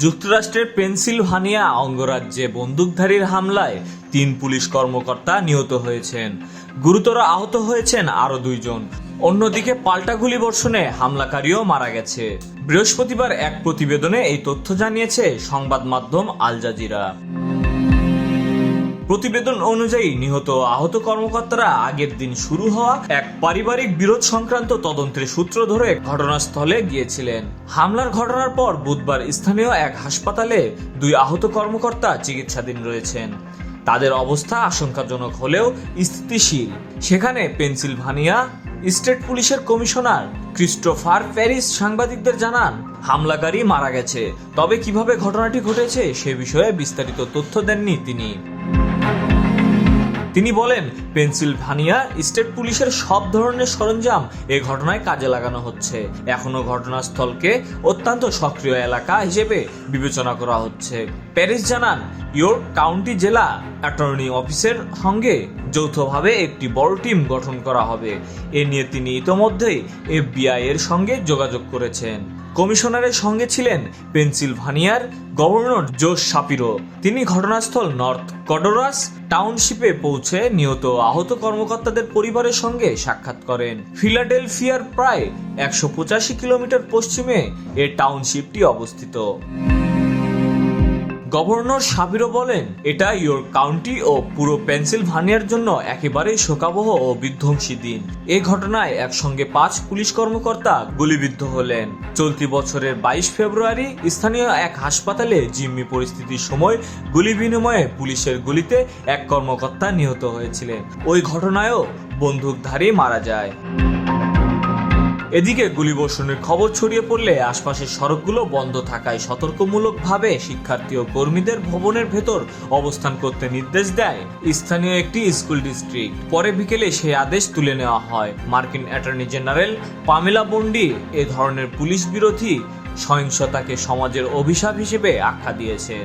যুক্তরাষ্ট্রের পেনসিলভানিয়া অঙ্গরাজ্যে বন্দুকধারীর হামলায় তিন পুলিশ কর্মকর্তা নিহত হয়েছেন। গুরুতর আহত হয়েছেন আরও দুইজন। অন্যদিকে পাল্টা গুলি বর্ষণে হামলাকারীও মারা গেছে। বৃহস্পতিবার এক প্রতিবেদনে এই তথ্য জানিয়েছে সংবাদ মাধ্যম আল জাজিরা। প্রতিবেদন অনুযায়ী নিহত আহত কর্মকর্তারা আগের দিন শুরু হওয়া এক পারিবারিক বিরোধ সংক্রান্ত তদন্তের সূত্র ধরে ঘটনাস্থলে গিয়েছিলেন। হামলার ঘটনার পর বুধবার স্থানীয় এক হাসপাতালে দুই আহত কর্মকর্তা চিকিৎসাধীন রয়েছেন। তাদের অবস্থা আশঙ্কাজনক হলেও স্থিতিশীল। সেখানে পেনসিলভানিয়া স্টেট পুলিশের কমিশনার ক্রিস্টোফার প্যারিস সাংবাদিকদের জানান, হামলাকারী মারা গেছে। তবে কীভাবে ঘটনাটি ঘটেছে সে বিষয়ে বিস্তারিত তথ্য দেননি তিনি। তিনি বলেন, পেন্সিলভানিয়া স্টেট পুলিশের সব ধরনের সরঞ্জাম এ ঘটনায় কাজে লাগানো হচ্ছে। এখনও ঘটনাস্থলকে অত্যন্ত সক্রিয় এলাকা হিসেবে বিবেচনা করা হচ্ছে। প্যারিস জানান, ইয়র্ক কাউন্টি জেলা অ্যাটর্নি অফিসের সঙ্গে যৌথভাবে একটি বড় টিম গঠন করা হবে। এ নিয়ে তিনি ইতোমধ্যেই এফবিআই এর সঙ্গে যোগাযোগ করেছেন। কমিশনারের সঙ্গে ছিলেন পেনসিলভানিয়ার গভর্নর জোস সাপিরো তিনি ঘটনাস্থল নর্থ কডোরাস টাউনশিপে পৌঁছে নিহত আহত কর্মকর্তাদের পরিবারের সঙ্গে সাক্ষাৎ করেন। ফিলাডেলফিয়ার প্রায় একশো পঁচাশি কিলোমিটার পশ্চিমে এ টাউনশিপটি অবস্থিত। গভর্নর সাবিরো বলেন, এটা ইয়র্ক কাউন্টি ও পুরো পেনসিলভানিয়ার জন্য একেবারেই শোকাবহ ও বিধ্বংসী দিন। এ ঘটনায় একসঙ্গে পাঁচ পুলিশ কর্মকর্তা গুলিবিদ্ধ হলেন। চলতি বছরের বাইশ ফেব্রুয়ারি স্থানীয় এক হাসপাতালে জিম্মি পরিস্থিতির সময় গুলি বিনিময়ে পুলিশের গুলিতে এক কর্মকর্তা নিহত হয়েছিলেন। ওই ঘটনায়ও বন্দুকধারী মারা যায়। এদিকে গুলিবর্ষণের খবর ছড়িয়ে পড়লে আশপাশের সড়কগুলো বন্ধ থাকায় সতর্কমূলকভাবে শিক্ষার্থী ও কর্মীদের ভবনের ভেতর অবস্থান করতে নির্দেশ দেয় স্থানীয় একটি স্কুল ডিস্ট্রিক্ট। পরে বিকেলে সেই আদেশ তুলে নেওয়া হয়। মার্কিন অ্যাটর্নি জেনারেল পামেলা বন্ডি এ ধরনের পুলিশ বিরোধী সহিংসতাকে সমাজের অভিশাপ হিসেবে আখ্যা দিয়েছেন।